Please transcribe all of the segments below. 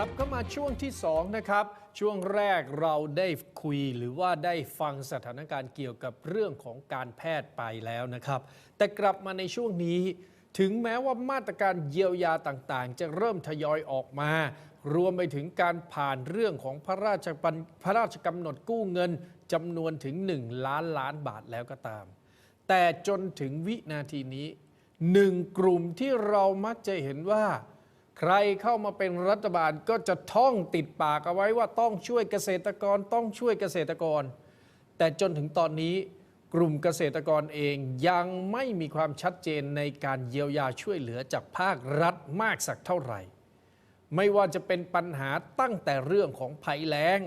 ครับก็มาช่วงที่ 2 นะครับ ช่วงแรกเราได้คุยหรือว่าได้ฟังสถานการณ์เกี่ยวกับเรื่องของการแพทย์ไปแล้วนะครับ แต่กลับมาในช่วงนี้ ถึงแม้ว่ามาตรการเยียวยาต่างๆ จะเริ่มทยอยออกมา รวมไปถึงการผ่านเรื่องของพระราชบัญพระราชกำหนดกู้เงินจำนวนถึง 1 ล้านล้านบาทแล้วก็ตาม แต่จนถึงวินาทีนี้หนึ่งกลุ่มที่เรามักจะเห็นว่า ใครเข้ามาเป็นรัฐบาลก็จะท่องติดปากเอาไว้ว่าต้องช่วยเกษตรกรต้องช่วยเกษตรกร แต่จนถึงตอนนี้กลุ่มเกษตรกรเองยังไม่มีความชัดเจนในการเยียวยาช่วยเหลือจากภาครัฐมากสักเท่าไหร่ ไม่ว่าจะเป็นปัญหาตั้งแต่เรื่องของภัยแล้ง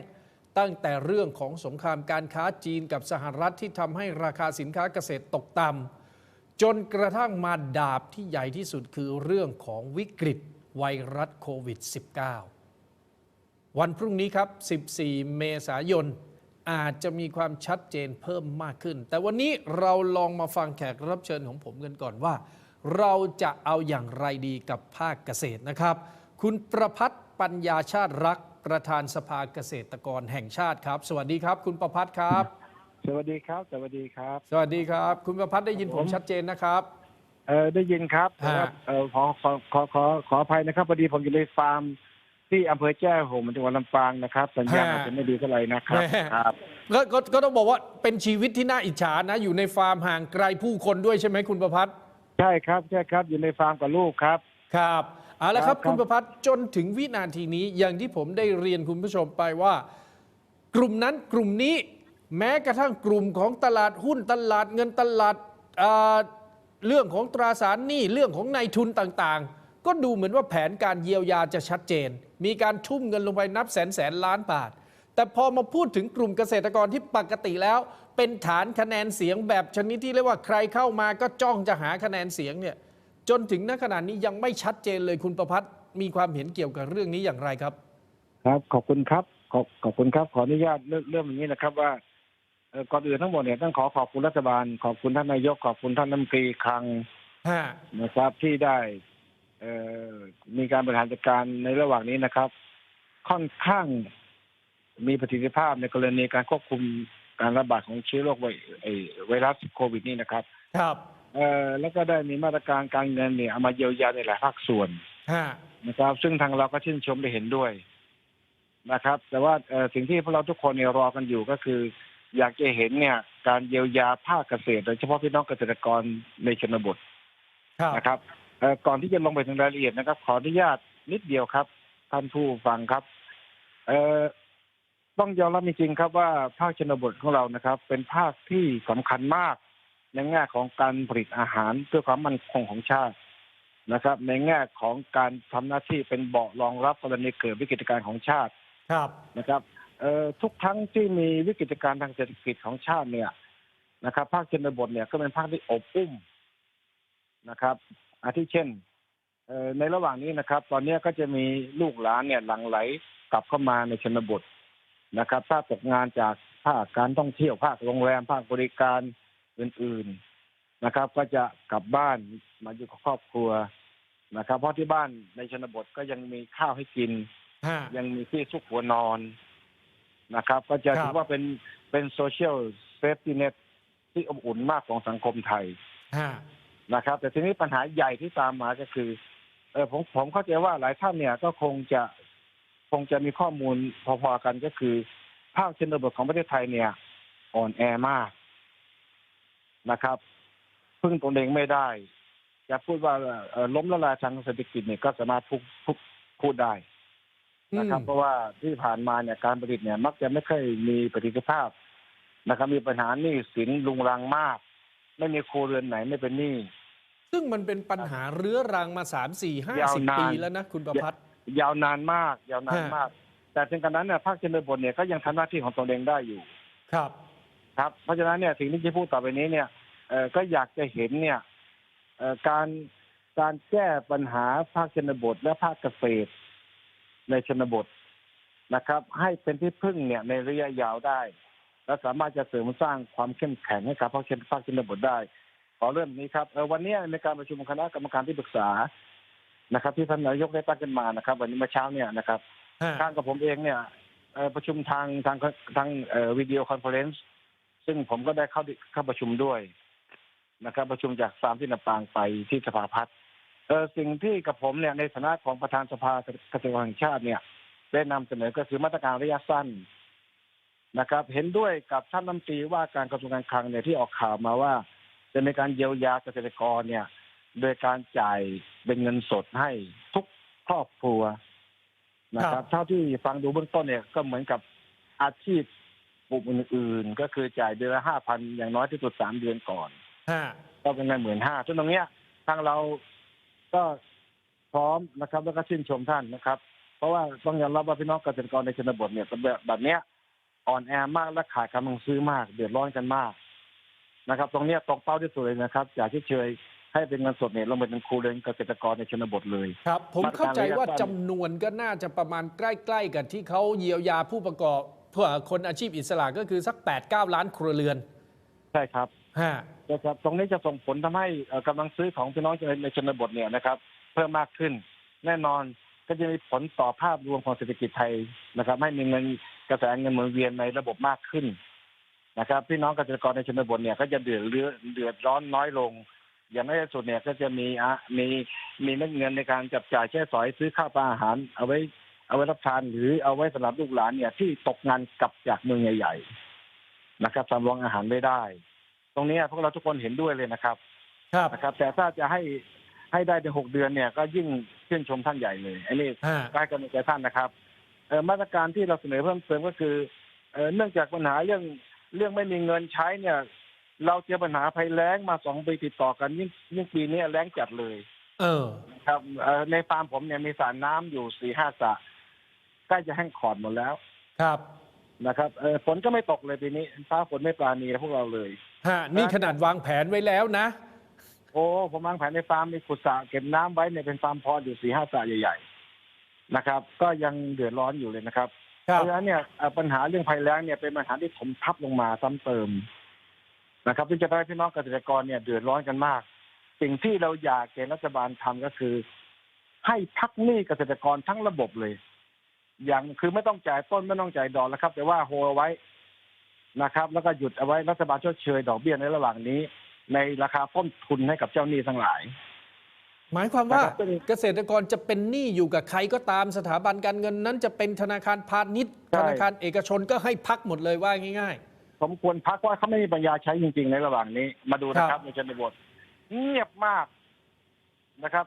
ตั้งแต่เรื่องของสงครามการค้าจีนกับสหรัฐที่ทำให้ราคาสินค้าเกษตรตกต่ำจนกระทั่งมาดาบที่ใหญ่ที่สุดคือเรื่องของวิกฤต ไวรัสโควิด -19 วันพรุ่งนี้ครับ 14 เมษายน อาจจะมีความชัดเจนเพิ่มมากขึ้น แต่วันนี้เราลองมาฟังแขกรับเชิญของผมกันก่อนว่า เราจะเอาอย่างไรดีกับภาคเกษตรนะครับ คุณประพัฒน์ปัญญาชาติรักประธานสภาเกษตรกรแห่งชาติครับ สวัสดีครับ คุณประพัฒน์ครับ สวัสดีครับ สวัสดีครับ สวัสดีครับ คุณประพัฒน์ได้ยินผมชัดเจนนะครับ เออได้ยินครับฮะแต่ว่าเออขอขอขอขอขออภัยนะครับพอดีผมอยู่ในฟาร์ม ที่อำเภอแจ้ห่มจังหวัดลำปางนะครับ สัญญาณอาจจะไม่ดีเท่าไหร่นะครับครับก็ก็ก็ต้องบอกว่าเป็นชีวิตที่น่าอิจฉานะ อยู่ในฟาร์มห่างไกลผู้คนด้วยใช่ไหมคุณประพัฒน์ใช่ครับใช่ครับอยู่ในฟาร์มกับลูกครับ ครับเอาละครับครับคุณประพัฒน์จนถึงวินาทีนี้อย่างที่ผมได้เรียนคุณผู้ชมไปว่า กลุ่มนั้นกลุ่มนี้แม้กระทั่งกลุ่มของตลาดหุ้นตลาดเงินตลาดอ่า เรื่องของตราสารหนี้เรื่องของนายทุนต่างๆ ก็ดูเหมือนว่าแผนการเยียวยาจะชัดเจน มีการทุ่มเงินลงไปนับแสนแสนล้านบาท แต่พอมาพูดถึงกลุ่มเกษตรกรที่ปกติแล้ว เป็นฐานคะแนนเสียงแบบชนิดที่เรียกว่าใครเข้ามาก็จ้องจะหาคะแนนเสียงเนี่ยจนถึงณขณะนี้ยังไม่ชัดเจนเลยคุณประพัฒน์มีความเห็นเกี่ยวกับเรื่องนี้อย่างไรครับ ครับขอบคุณครับขอบขอบคุณครับขออนุญาตเริ่มเริ่มอย่างนี้นะครับว่า ก่อนอื่นทั้งหมดเนี่ยต้องขอขอบคุณรัฐบาล ขอบคุณท่านนายกขอบคุณท่านน้ำตรีคลังฮะนะครับที่ได้เอ่อมีการบริหารจัดการในระหว่างนี้นะครับ ค่อนข้างมีประสิทธิภาพในกรณีการควบคุมการระบาดของเชื้อโรคไวไอ้ไวรัสโควิดนี่นะครับ ครับเอ่อแล้วก็ได้มีมาตรการการเงินเนี่ยเอามาเยียวยาในหลายภาคส่วนฮะนะครับ ซึ่งทางเราก็ชื่นชมได้เห็นด้วยนะครับ แต่ว่าเอ่อสิ่งที่พวกเราทุกคนเนี่ยรอกันอยู่ก็คือ อยากจะเห็นเนี่ย การเยียวยาภาคเกษตรโดยเฉพาะพี่น้องเกษตรกรในชนบทครับนะครับเอ่อก่อนที่จะลงไปถึงรายละเอียดนะครับ ขออนุญาตนิดเดียวครับ ท่านผู้ฟังครับเอ่อต้องยอมรับจริงๆครับว่าภาคชนบทของเรานะครับ เป็นภาคที่สำคัญมากในแง่ของการผลิตอาหารเพื่อความมั่นคงของชาตินะครับ ในแง่ของการทำหน้าที่เป็นเบาะรองรับกรณีเกิดวิกฤตการณ์ของชาติครับนะครับ เอ่อทุกครั้งที่มีวิกฤตการณ์ทางเศรษฐกิจของชาติเนี่ยนะครับ ภาคชนบทเนี่ยก็เป็นภาคที่อบอุ้มนะครับอาทิเช่นเอ่อในระหว่างนี้นะครับ ตอนนี้ก็จะมีลูกหลานเนี่ยหลั่งไหลกลับเข้ามาในชนบทนะครับ ถ้าตกงานจากภาคการท่องเที่ยวภาคโรงแรมภาคบริการอื่น ๆนะครับ ก็จะกลับบ้านมาอยู่กับครอบครัวนะครับ เพราะที่บ้านในชนบทก็ยังมีข้าวให้กินฮะยังมีที่ซุกหัวนอน นะครับ ก็จะครับ ถือว่าเป็นเป็นโซเชียลเซฟตี้เน็ตที่อบอุ่นมากของสังคมไทยฮะนะครับ แต่ทีนี้ปัญหาใหญ่ที่ตามมาก็คือเออผมผมเข้าใจว่าหลายท่านเนี่ยก็คงจะคงจะมีข้อมูลพอๆกันก็คือ ภาคชนบทของประเทศไทยเนี่ย อ่อนแอมากนะครับพึ่งตนเองไม่ได้ จะพูดว่าเอ่อล้มละลายทางเศรษฐกิจเนี่ยก็สามารถพูดพูดพูดได้ นะครับอืมเพราะว่าที่ผ่านมาเนี่ยการผลิตเนี่ย มักจะไม่ค่อยมีประสิทธิภาพนะครับ มีปัญหาหนี้สินลุงรังมาก ไม่มีครัวเรือนไหนไม่เป็นหนี้ซึ่งมันเป็นปัญหาเรื้อรังมา3 4ยาว50นานปีแล้วนะคุณประพัฒน์ยาวนานมาก ยาวนานฮะมาก แต่ถึงกระนั้นเนี่ยภาคชนบทเนี่ยก็ยังทำหน้าที่ของตนเองได้อยู่ ครับ ครับ เพราะฉะนั้นเนี่ยสิ่งที่จะพูดต่อไปนี้เนี่ยเอ่อก็อยากจะเห็นเนี่ยเอ่อการการแก้ปัญหาภาคชนบทและภาคเกษตร ในชนบทนะครับ ให้เป็นที่พึ่งเนี่ยในระยะยาวได้ และสามารถจะเสริมสร้างความเข้มแข็งให้กับภาคชนภาคชนบทได้ ขอเริ่มนี้ครับเอ่อวันนี้ในการประชุมคณะกรรมการที่ปรึกษานะครับ ที่ท่านนายกได้ตั้งขึ้นมานะครับ วันนี้เมื่อเช้าเนี่ยนะครับฮะทางกับผมเองเนี่ยเอ่อประชุมทางทางทางวิดีโอคอนเฟอเรนซ์ซึ่งผมก็ได้เข้าเข้าประชุมด้วยนะครับ ประชุมจากสามที่ลำปางไปที่สภาพัฒน์ เออสิ่งที่กับผมเนี่ยในฐานะของประธานสภาเกษตรกรแห่งชาติเนี่ย ได้นำเสนอก็คือมาตรการระยะสั้นนะครับ เห็นด้วยกับท่านรัฐมนตรีว่าการกระทรวงการคลังเนี่ยที่ออกข่าวมาว่า จะมีการเยียวยาเกษตรกรเนี่ย โดยการจ่ายเป็นเงินสดให้ทุกครอบครัวนะคครัรับบเท่าที่ฟังดูเบื้องต้นเนี่ยก็เหมือนกับอาชีพกลุ่มอื่น ๆ ก็คือจ่ายเดือนละห้าพันอย่างน้อยที่สุดสามเดือนก่อนฮะก็เป็นเงินหมื่นห้าซึ่งตรงเนี้ยทางเรา ก็พร้อมนะครับ แล้วก็ชื่นชมท่านนะครับ เพราะว่าต้องยอมรับว่าพี่น้องเกษตรกรในชนบทเนี่ยแบบแบบเนี้ยอ่อนแอมากและขาดกำลังซื้อมากเดือดร้อนกันมากนะครับ ตรงเนี้ยตรงเป้าที่สุดเลยนะครับจากที่เชยให้เป็นเงินสดเนี่ยลงไปเป็นครูเรือนเกษตรกรในชนบทเลยครับ ผมมาตรการเข้าใจว่าระยะสั้นจำนวนก็น่าจะประมาณใกล้ ๆ กับที่เขาเยียวยาผู้ประกอบเพื่อคนอาชีพอิสระก็คือสัก8-9ล้านครัวเรือน ใช่ครับฮะ นะครับตรงนี้จะส่งผลทำให้เอ่อกำลังซื้อของพี่น้องในชนบทเนี่ยนะครับ เพิ่มมากขึ้น แน่นอนก็จะมีผลต่อภาพรวมของเศรษฐกิจไทยนะครับ ให้มีเงินกระแสเงินหมุนเวียนในระบบมากขึ้นนะครับ พี่น้องเกษตรกรในชนบทเนี่ยก็จะเดือดเรือเดือดร้อนน้อยลง อย่างน้อยสุดเนี่ยก็จะมีอะมีมีเม็ดเงินในการจับจ่ายใช้สอยซื้อข้าวปลาอาหาร เอาไว้เอาไว้รับทานหรือเอาไว้สำหรับลูกหลานเนี่ยที่ตกงานกลับจากเมืองใหญ่ ๆ นะครับสำรองอาหารไม่ได้ ตรงนี้พวกเราทุกคนเห็นด้วยเลยนะครับ ครับ นะครับ แต่ถ้าจะให้ให้ได้ในหกเดือนเนี่ยก็ยิ่งชื่นชมท่านใหญ่เลยอันนี้ฮะ ได้กำลังใจท่านนะครับเอ่อมาตรการที่เราเสนอเพิ่มเติมก็คือเอ่อเนื่องจากปัญหาเรื่องเรื่องไม่มีเงินใช้เนี่ย เราเจอปัญหาภัยแล้งมาสองปีติดต่อกันยิ่งยิ่งปีนี้แล้งจัดเลย เออ ครับเอ่อในฟาร์มผมเนี่ยมีสระน้ำอยู่สี่ห้าสระใกล้จะแห้งขอดหมดแล้วครับ นะครับเอ่อฝนก็ไม่ตกเลยปีนี้ฟ้าฝนไม่ปราณีพวกเราเลย ฮะนี่ขนาดวางแผนไว้แล้วนะ โอ้ผมวางแผนในฟาร์มมีขุดสระเก็บน้ำไว้เนี่ยเป็นฟาร์มพออยู่สี่ห้าสระใหญ่ๆนะครับ ก็ยังเดือดร้อนอยู่เลยนะครับคเพรับราะฉะนั้นเนี่ยเอ่อปัญหาเรื่องภัยแล้งเนี่ยเป็นปัญหาที่ถมทับลงมาซ้ำเติมนะครับที่จะทำให้พี่น้องเกษตรกรเนี่ยเดือดร้อนกันมาก สิ่งที่เราอยากเห็นรัฐบาลทำก็คือ ให้พักหนี้เกษตรกรทั้งระบบเลย อย่างคือไม่ต้องจ่ายต้นไม่ต้องจ่ายดอกแล้วครับ แต่ว่าโฮเอาไว้ นะครับ แล้วก็หยุดเอาไว้รัฐบาลชดเชยดอกเบี้ยในระหว่างนี้ ในราคาต้นทุนให้กับเจ้าหนี้ทั้งหลาย หมายความว่านะครับเกษตรกรจะเป็นหนี้อยู่กับใครก็ตามสถาบันการเงินนั้นจะเป็นธนาคารพาณิชย์ใช่ธนาคารเอกชนก็ให้พักหมดเลยว่าง่ายสมควรพักว่าเขาไม่มีปัญญาใช้จริง ๆ ในระหว่างนี้ มาดูนะคครัรับบในชนบทเงียบมากนะครับ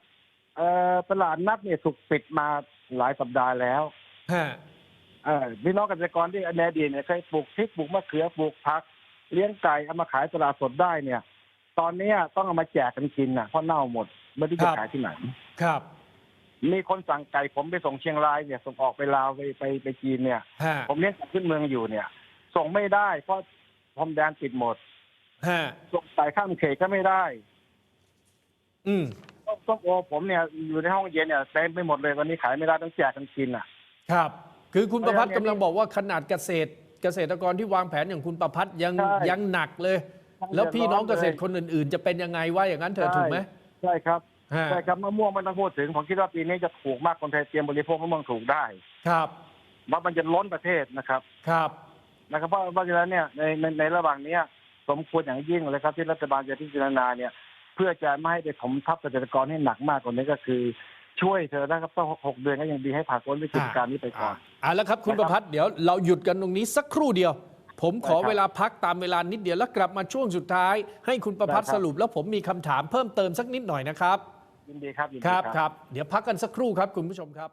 เอ่อตลาดนัดเนี่ยถูกปิดมาหลายสัปดาห์แล้วๆฮะเอ่อ พี่น้องเกษตรกรที่ในอดีตเนี่ยเคยปลูกพริกปลูกมะเขือปลูกผัก เลี้ยงไก่เอามาขายตลาดสดได้เนี่ย ตอนเนี้ยต้องเอามาแจกกันกินน่ะเพราะเน่าหมดไม่รู้จะขายที่ไหนครับ มีคนสั่งไก่ผมไปส่งเชียงรายเนี่ยส่งออกไปลาวไปไปไปจีนเนี่ยฮะผมเลี้ยงสัตว์ขึ้นเมืองอยู่เนี่ย ส่งไม่ได้ เพราะพรมแดนปิดหมดฮะส่งสายข้ามเขตก็ไม่ได้ อืมต้มส้มโอผมเนี่ยอยู่ในห้องเย็นเนี่ยเต็มไปหมดเลยวันนี้ขายไม่ได้ต้องแจกกันกินอะ ครับ คือคุณประพัฒน์เพราะฉะนั้นกำลังบอกว่าขนาดเกษตร เกษตรกรที่วางแผนอย่างคุณประพัฒน์ยังใช่ ยังหนักเลย แล้วพี่น้องเกษตรคนอื่น ๆ จะเป็นยังไงว่าอย่างนั้นเธอถูกไหมใช่ครับฮะใช่ครับมะม่วงไมันต้องพูดถึงผมคิดว่าปีนี้จะถูกมากคนไทยเตรียมบริโภคมะม่วงถูกได้ครับว่ามันจะล้นประเทศนะครับครับ นะครับเพราะเพราะฉะนั้นเนี่ยในในในระหว่างเนี้ยสมควรอย่างยิ่งเลยครับที่รัฐบาลจะพิจารณาเนี่ย เพื่อจะไม่ให้ไปถมทับเกษตรกรให้หนักมากกว่านี้ก็คือ ช่วยเธอนะครับต้องหกเดือนก็ยังดีให้ผ่านพ้นวิกฤตการณ์นี้ไปก่อน อ่าแล้วครับ คุณนะครับประพัฒน์เดี๋ยวเราหยุดกันตรงนี้สักครู่เดียว ผมขอได้ครับเวลาพักตามเวลานิดเดียวแล้วกลับมาช่วงสุดท้าย ให้คุณประพัฒน์ได้คสรับรุปแล้วผมมีคำถามเพิ่มเติมสักนิดหน่อยนะครับยินดีครับยินดีครับครับครับ เดี๋ยวพักกันสักครู่ครับคุณผู้ชมครับ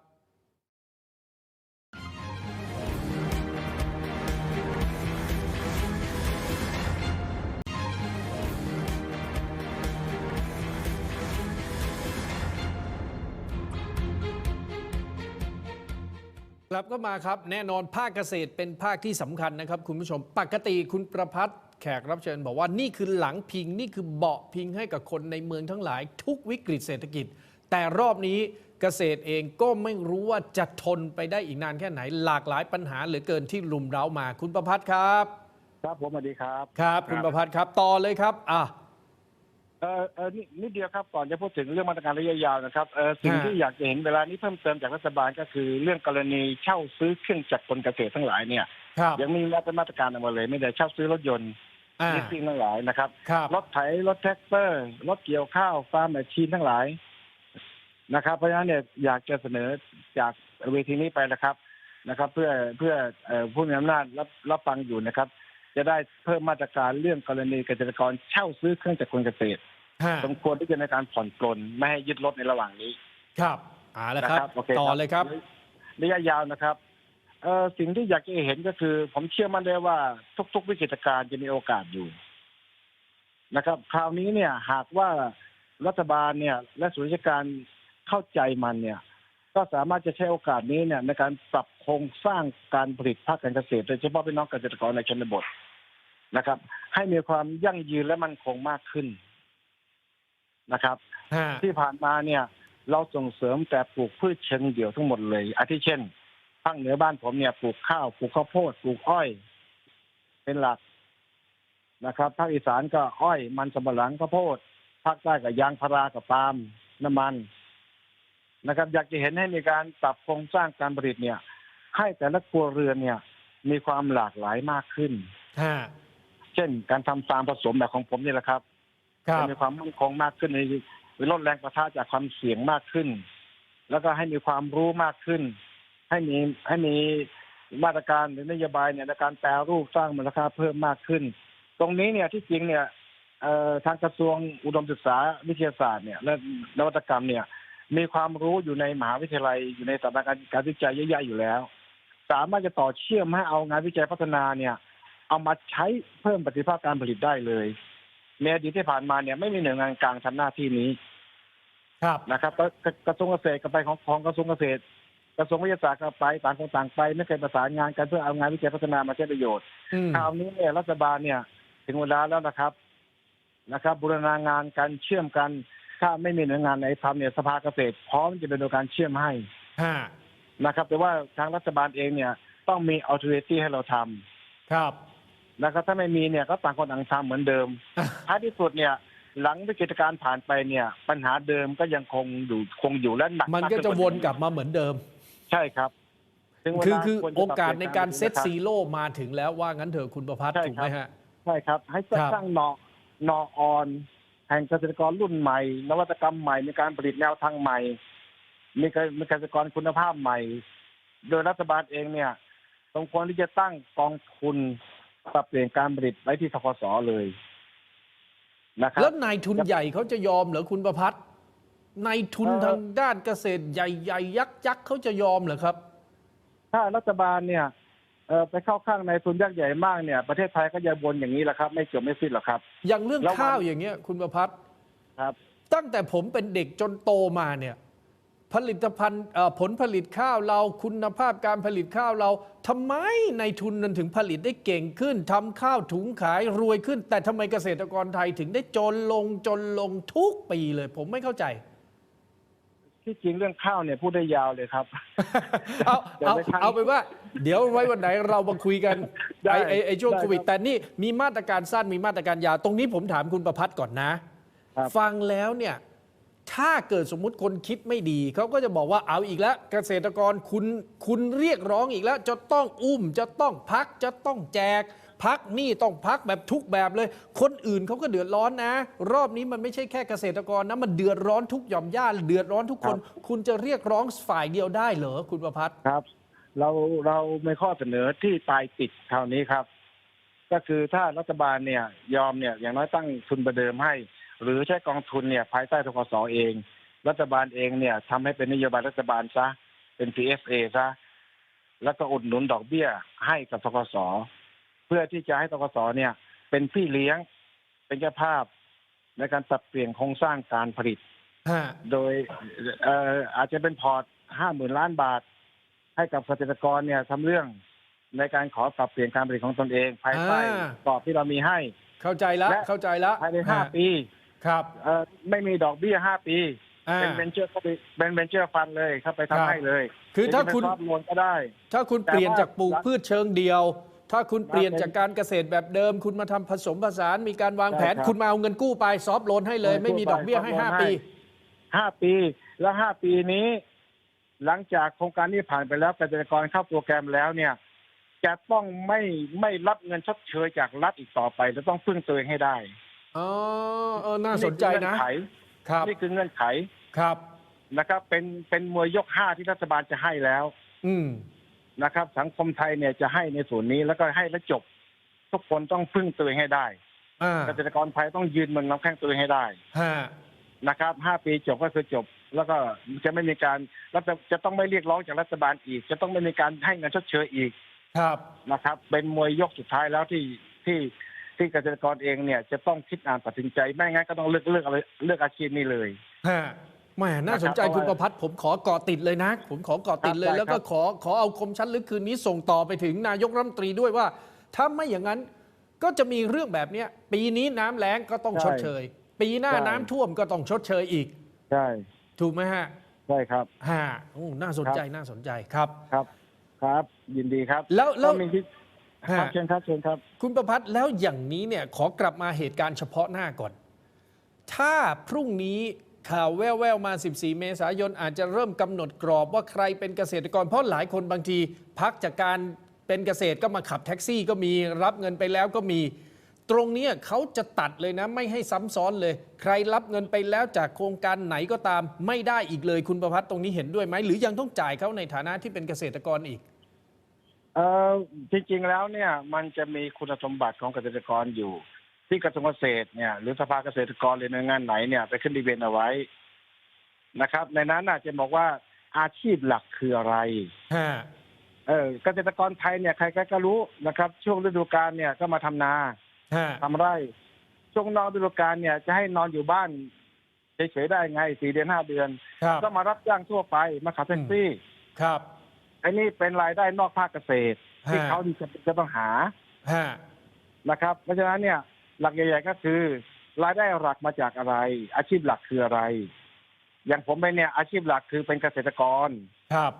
กลับก็มาครับแน่นอนภาคเกษตรเป็นภาคที่สำคัญนะครับ คุณผู้ชมปกติคุณประพัฒน์แขกรับเชิญบอกว่านี่คือหลังพิง นี่คือเบาะพิงให้กับคนในเมืองทั้งหลาย ทุกวิกฤตเศรษฐกิจ แต่รอบนี้เกษตรเองก็ไม่รู้ว่าจะทนไปได้อีกนานแค่ไหน หลากหลายปัญหาเหลือเกินที่รุมเร้ามาคุณประพัฒน์ครับ ครับผมสวัสดีครับครับ คุณประพัฒน์ครับต่อเลยครับอะ เออเออนี่นิดเดียวครับก่อนจะพูดถึงเรื่องมาตรการระยะยาวนะครับเออสิ่งฮะที่อยากจะเห็นเวลานี้เพิ่มเติมจากรัฐบาลก็คือ เรื่องกรณีเช่าซื้อเครื่องจักรกลเกษตรทั้งหลายเนี่ยครับยังมีมาเป็นมาตรการออกมาเลย ไม่ได้เช่าซื้อรถยนต์อ่าลิสซิ่งทั้งหลายนะครับครับรถไถรถแท็กเตอร์รถเกี่ยวข้าวฟาร์มแมชชีนทั้งหลายนะครับ เพราะฉะนั้นเนี่ยอยากจะเสนอจากเวทีนี้ไปนะครับนะครับ เพื่อเพื่อเอ่อผู้มีอำนาจรับรับฟังอยู่นะครับ จะได้เพิ่มมาตรการเรื่องกรณีเกษตรกรเช่าซื้อเครื่องจักรกลเกษตรฮะสมควรที่จะในการผ่อนปลนไม่ให้ยึดรถในระหว่างนี้ ครับเอาละนะครับโอเคต่อเลยครับระยะยาวนะครับเอ่อสิ่งที่อยากจะเห็นก็คือ ผมเชื่อมั่นได้ว่าทุก ๆ วิกฤตการณ์จะมีโอกาสอยู่นะครับ คราวนี้เนี่ยหากว่ารัฐบาลเนี่ย และส่วนราชการเข้าใจมันเนี่ย ก็สามารถจะใช้โอกาสนี้เนี่ย ในการปรับ โครงสร้างการผลิตภาคการเกษตร โดยเฉพาะพี่น้องเกษตรกรในชนบทนะครับ ให้มีความยั่งยืนและมั่นคงมากขึ้นนะครับฮะที่ผ่านมาเนี่ย เราส่งเสริมแต่ปลูกพืชเชิงเดี่ยวทั้งหมดเลย อาทิเช่นภาคเหนือบ้านผมเนี่ยปลูกข้าวปลูกข้าวโพดปลูกอ้อย เป็นหลักนะครับภาคอีสานก็อ้อย มันสำปะหลังข้าวโพดภาคใต้ก็ยางพารากับปาล์มน้ำมันนะครับ อยากจะเห็นให้มีการปรับโครงสร้างการผลิตเนี่ย ให้แต่ละครัวเรือนเนี่ย มีความหลากหลายมากขึ้น ฮะ เช่นการทำฟาร์มผสมแบบของผมนี่แหละครับครับให้มีความมั่นคงมากขึ้นในลดแรงประทะจากความเสี่ยงมากขึ้น แล้วก็ให้มีความรู้มากขึ้น ให้มีให้มีมาตรการหรือนโยบายเนี่ยในการแปรรูปสร้างมูลค่าเพิ่มมากขึ้น ตรงนี้เนี่ยที่จริงเนี่ยเอ่อทางกระทรวงอุดมศึกษาวิทยาศาสตร์เนี่ยและนวัตกรรมเนี่ย มีความรู้อยู่ในมหาวิทยาลัยอยู่ในสถาบันการการวิจัยเยอะๆอยู่แล้ว สามารถจะต่อเชื่อมให้เอางานวิจัยพัฒนาเนี่ย เอามาใช้เพิ่มประสิทธิภาพการผลิตได้เลยในอดีตที่ผ่านมาเนี่ยไม่มีหน่วยงานกลางทำหน้าที่นี้ ครับนะครับก็กระกระทรวงเกษตรก็ไปของของกระทรวงเกษตร กระทรวงวิทยาศาสตร์ก็ไปต่างคนต่างไป ไม่เคยประสานงานกันเพื่อเอางานวิจัยพัฒนามาใช้ประโยชน์อืมคราวนี้เนี่ยรัฐบาลเนี่ย ถึงเวลาแล้วนะครับนะครับ บูรณางานการเชื่อมกันถ้าไม่มีหน่วยงานไหนทำเนี่ยสภาเกษตรพร้อมจะเป็นโดยการเชื่อมให้ฮะ นะครับ แต่ว่าทางรัฐบาลเองเนี่ยต้องมีออ t เ r ตี้ให้เราทำครับนะครับถ้าไม่มีเนี่ยก็ต่างคนต่างทำเหมือนเดิมท้ายที่สุดเนี่ยหลังวิกฤตการณ์ผ่านไปเนี่ย ปัญหาเดิมก็ยังคงอยู่คงอยู่และหนักมันก็าจะขึ้วนกลับมาเหมือนเดิม ใช่ครับถึงเวคือลาคือวรจะโอกาสในการปเซลี่ยตนแปลงซีโร่มาถึงแล้วว่างั้นเถอะคุณประพัฒน์ใช่ถูกไหมครับฮะใช่ครับ ให้ครับสร้างหนอหนอออนแห่งเกษตรกรรุ่นใหม่ นวัตกรรมใหม่ในการผลิตแนวทางใหม่ มีเกมีเกษตรกรคุณภาพใหม่ โดยรัฐบาลเองเนี่ยสมควรที่จะตั้งกองทุนปรับเปลี่ยนการผลิตไว้ที่ทกสเลยนะครัแล้บวนายทุนใหญ่เขาจะยอมเหรอคุณประพัฒน์นายทุนเอ่อทางด้านเกษตรใหญ่ๆยักษ์ยักษ์เขาจะยอมเหรอครับ ถ้ารัฐบาลเนี่ยเอ่อไปเข้าข้างในทุนยักษ์ใหญ่มากเนี่ยประเทศไทยก็จะวนอย่างนี้แหละครับ ไม่จบไม่สิ้นหรอกครับ อย่างเรื่องแล้ววันข้าวอย่างเงี้ย คุณประพัฒน์ครับ ตั้งแต่ผมเป็นเด็กจนโตมาเนี่ย ผลิตภัณฑ์เอ่อผลผลิตข้าวเราคุณภาพการผลิตข้าวเราทำไมในทุนนั้นถึงผลิตได้เก่งขึ้นทำข้าวถุงขายรวยขึ้น แต่ทำไมเกษตรกรไทยถึงได้จนลงจนลงทุกปีเลย ผมไม่เข้าใจ ที่จริงเรื่องข้าวเนี่ยพูดได้ยาวเลยครับ เอาเดี๋ยวเอาไปครั้งเอาไปนว่า เดี๋ยวไว้วันไหนเรามาคุยกันได้ไอ้ไอ้ไอ้ช่วงได้โควิดครับแต่นี่มีมาตรการสั้นมีมาตรการยาวตรงนี้ผมถามคุณประพัฒน์ก่อนนะครับฟังแล้วเนี่ย ถ้าเกิดสมมุติคนคิดไม่ดี เขาก็จะบอกว่าเอาอีกแล้ว เกษตรกรคุณคุณเรียกร้องอีกแล้ว จะต้องอุ้มจะต้องพักจะต้องแจก พักหนี่ต้องพักแบบทุกแบบเลย คนอื่นเขาก็เดือดร้อนนะ รอบนี้มันไม่ใช่แค่เกษตรกรนะมันเดือดร้อนทุกหย่อมย่าเดือดร้อนทุกคน คุณจะเรียกร้องฝ่ายเดียวได้เหรอคุณประพัฒน์ครับ เราเรามีข้อเสนอที่ตายติดคราวนี้ครับ ก็คือถ้ารัฐบาลเนี่ยยอมเนี่ยอย่างน้อยตั้งทุนประเดิมให้ หรือใช้กองทุนเนี่ยภายใต้ทกสเอง รัฐบาลเองเนี่ยทำให้เป็นนโยบายรัฐบาลซะเป็น PFA ซะแล้วก็อุดหนุนดอกเบี้ยให้กับทกสเพื่อที่จะให้ทกสเนี่ย เป็นพี่เลี้ยงเป็นเจ้าภาพในการปรับเปลี่ยนโครงสร้างการผลิตฮะโดยเอ่ออาจจะเป็นพอร์ตห้าหมื่นล้านบาท ให้กับเกษตรกรเนี่ยทำเรื่องในการขอปรับเปลี่ยนการผลิตของตนเอง ภายใต้อ่ากรอบที่เรามีให้ เข้าใจแล้วและเข้าใจแล้วภายในห้าฮะปี ครับเอ่อไม่มีดอกเบี้ยห้าปี อ่า เป็นเบนเจอร์เป็นเบนเจอร์ฟันเลยเข้าไปครับทำให้เลยคือถ้าคุณหรือจะเป็นซอฟต์โลนก็ได้ ถ้าคุณแต่เปลี่ยนว่า จากปลูกพืชเชิงเดียว ถ้าคุณเปลี่ยนเป็นจากการเกษตรแบบเดิม คุณมาทำผสมผสานมีการวางแผน ใช่ครับ คุณมาเอาเงินกู้ไปซอฟต์โลนให้เลยเงินกู้ไม่มีดอกเบี้ยไปให้ซอฟต์โลนห้าให้ปี ห้าปีแล้วห้าปีนี้ หลังจากโครงการนี้ผ่านไปแล้วเกษตรกรเข้าโปรแกรมแล้วเนี่ยจะต้องไม่ไม่รับเงินชดเชยจากรัฐอีกต่อไปจะต้องพึ่งตัวเองให้ได้ อ๋อเออน่าสนใจคือเงื่นะอไขครับนี่คือเงื่อนไขครับนะครับ เป็นเป็นมวยยกห้าที่รัฐบาลจะให้แล้ว อืมนะครับ สังคมไทยเนี่ยจะให้ในส่วนนี้แล้วก็ให้แล้วจบ ทุกคนต้องพึ่งตัวเองให้ได้อ่าเกษตรกรไทยต้องยืนบนลำแข้งตัวเองให้ได้ฮะนะครับห้าปีจบก็คือจบ แล้วก็จะไม่มีการรัฐจะต้องไม่เรียกร้องจากรัฐบาลอีก จะต้องไม่มีการให้เงินชดเชยอีก ครับนะครับ เป็นมวยยกสุดท้ายแล้วที่ที่ ที่เกษตรกรเองเนี่ยจะต้องคิดอ่านตัดสินใจไม่งั้นก็ต้องเลือกเลือกอะไรเลือกอาชีพนี้เลย ฮะแหมน่าสนใจนะครับคุณประพัฒน์ผมขอเกาะติดเลยนะ ผมขอเกาะติดเลย ครับได้แล้วก็ครับ ขอขอเอาคมชั้นลึกคืนนี้ส่งต่อไปถึงนายกรัฐมนตรีด้วยว่า ถ้าไม่อย่างนั้นก็จะมีเรื่องแบบเนี้ยปีนี้น้ำแล้งก็ต้องชดเชย ปีหน้าน้ำท่วมก็ต้องชดเชยอีก ใช่ถูกไหมฮะใช่ครับ ฮะโอ้น่าสนใจน่าสนใจครับ ครับ ครับ ยินดีครับแล้วแล้ว ก็มีที่ ครับฮะเชิญครับเชิญครับ คุณประพัฒน์แล้วอย่างนี้เนี่ยขอกลับมาเหตุการณ์เฉพาะหน้าก่อน ถ้าพรุ่งนี้ข่าวแว่วๆมา 14 เมษายนอาจจะเริ่มกำหนดกรอบว่าใครเป็นเกษตรกร เพราะหลายคนบางที พักจากการเป็นเกษตรก็มาขับแท็กซี่ก็มีรับเงินไปแล้วก็มี ตรงเนี้ยเขาจะตัดเลยนะ ไม่ให้ซ้ำซ้อนเลย ใครรับเงินไปแล้วจากโครงการไหนก็ตาม ไม่ได้อีกเลยคุณประพัฒน์ตรงนี้เห็นด้วยไหมหรือยังต้องจ่ายเขาในฐานะที่เป็นเกษตรกรอีก เออจริงๆแล้วเนี่ยมันจะมีคุณสมบัติของเกษตรกรอยู่ ที่กระทรวงเกษตรเนี่ยหรือสภาเกษตรกรหรือหน่วยงานไหนเนี่ยไปขึ้นทะเบียนเอาไว้นะครับ ในนั้นอาจจะบอกว่าอาชีพหลักคืออะไรฮะเออเกษตรกรไทยเนี่ยใครๆก็รู้นะครับ ช่วงฤดูกาลเนี่ยก็มาทำนาฮะทำไร่ ช่วงนอกฤดูกาลเนี่ยจะให้นอนอยู่บ้านเฉยๆได้ไงสี่เดือนห้าเดือนครับก็มารับจ้างทั่วไปมาขับแท็กซี่ครับ ไอ้นี่เป็นรายได้นอกภาคเกษตร ที่ฮะ เขาจะจะต้องหาฮะนะครับ เพราะฉะนั้นเนี่ยหลักใหญ่ ๆ ก็คือ รายได้หลักมาจากอะไร อาชีพหลักคืออะไร อย่างผมไปเนี่ยอาชีพหลักคือเป็นเกษตรกร ครับ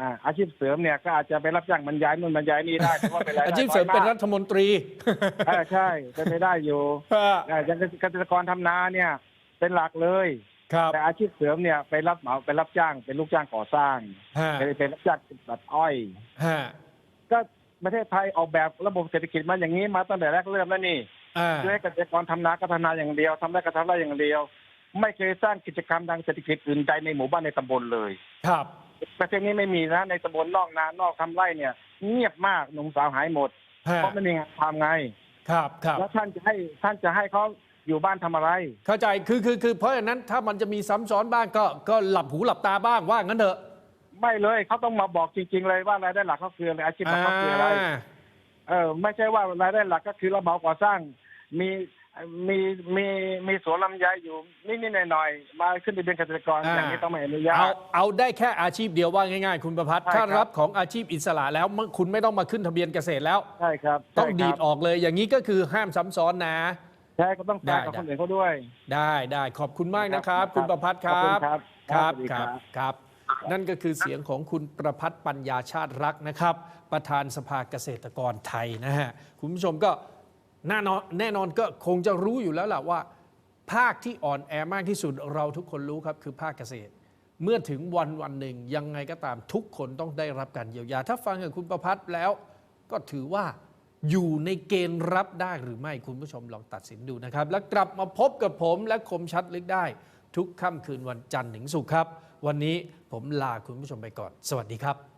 อ่าอาชีพเสริมเนี่ยก็อาจจะไปรับจ้างบรรยายนู่นบรรยายนี่ได้เพราะว่าเป็นรายได้อาชีพเสริมเป็นน้อยรัฐมนตรีเออใช่เป็นไปได้อยู่อ่าอย่างเกษตรกรทำนาเนี่ย เป็นหลักเลยครับ แต่อาชีพเสริมเนี่ยไปรับเหมาไปรับจ้างเป็นลูกจ้างก่อสร้างฮะไปเป็นรับจ้างตัดอ้อยฮะก็ประเทศไทยออกแบบระบบเศรษฐกิจมาอย่างนี้มาตั้งแต่แรกเริ่มแล้วนี่อ่าเพื่อให้เกษตรกรทำนาก็ทำนาอย่างเดียวทำไร่ก็ทำไร่อย่างเดียว ไม่เคยสร้างกิจกรรมทางเศรษฐกิจอื่นใดในหมู่บ้านในตำบลเลย ครับประเทศนี้ไม่มีนะในตำบลนอกนานอกทำไร่เนี่ย เงียบมากหนุ่มสาวหายหมดฮะเพราะไม่มีงานทำไง ครับครับแล้วท่านจะให้ท่านจะให้เขา อยู่บ้านทำอะไร เข้าใจคือคือคือเพราะฉะนั้นถ้ามันจะมีซ้ำซ้อนบ้างก็ก็หลับหูหลับตาบ้างว่างั้นเถอะ ไม่เลยเขาต้องมาบอกจริง ๆ เลยว่ารายได้หลักเขาคืออะไรอาชีพหลักเขาคืออะไรอ่าเออไม่ใช่ว่ารายได้หลักก็คือรับเหมาก่อสร้าง มีมีมีมีสวนลำไยอยู่นิดๆหน่อยๆมาขึ้นทะเบียนเกษตรกรอ่าอย่างนี้ต้องไม่อนุญาเอาตเอาได้แค่อาชีพเดียวว่าง่ายๆ คุณประพัฒน์ใช่ถ้าครับรับของอาชีพอิสระแล้วมึงคุณไม่ต้องมาขึ้นทะเบียนเกษตรแล้วใช่ครับ ต้องใช่ครับดีดออกเลยอย่างนี้ก็คือห้ามซ้ำซ้อนนะ ใช่ก็ต้องแฟร์กับได้คนอื่นเขาด้วย ได้ได้ขอบคุณมากนะครับ ครับคุณประพัฒน์คขอบรัคุณบครับครับสวัสดีคครัรับบครับ นั่นก็คือเสียงของคุณประพัฒน์ปัญญาชาติรักนะครับ ประธานสภาเกษตรกรไทยนะฮะคุณผู้ชมก็แน่นอนแน่นอนก็คงจะรู้อยู่แล้วล่ะว่า ภาคที่อ่อนแอมากที่สุดเราทุกคนรู้ครับคือภาคเกษตร เมื่อถึงวันวันหนึ่งยังไงก็ตามทุกคนต้องได้รับการเยียวยา ถ้าฟังกับคุณประพัฒน์แล้ว ก็ถือว่า อยู่ในเกณฑ์รับได้หรือไม่คุณผู้ชมลองตัดสินดูนะครับ แล้วกลับมาพบกับผมและคมชัดลึกได้ ทุกค่ำคืนวันจันทร์ถึงศุกร์ครับ วันนี้ผมลาคุณผู้ชมไปก่อน สวัสดีครับ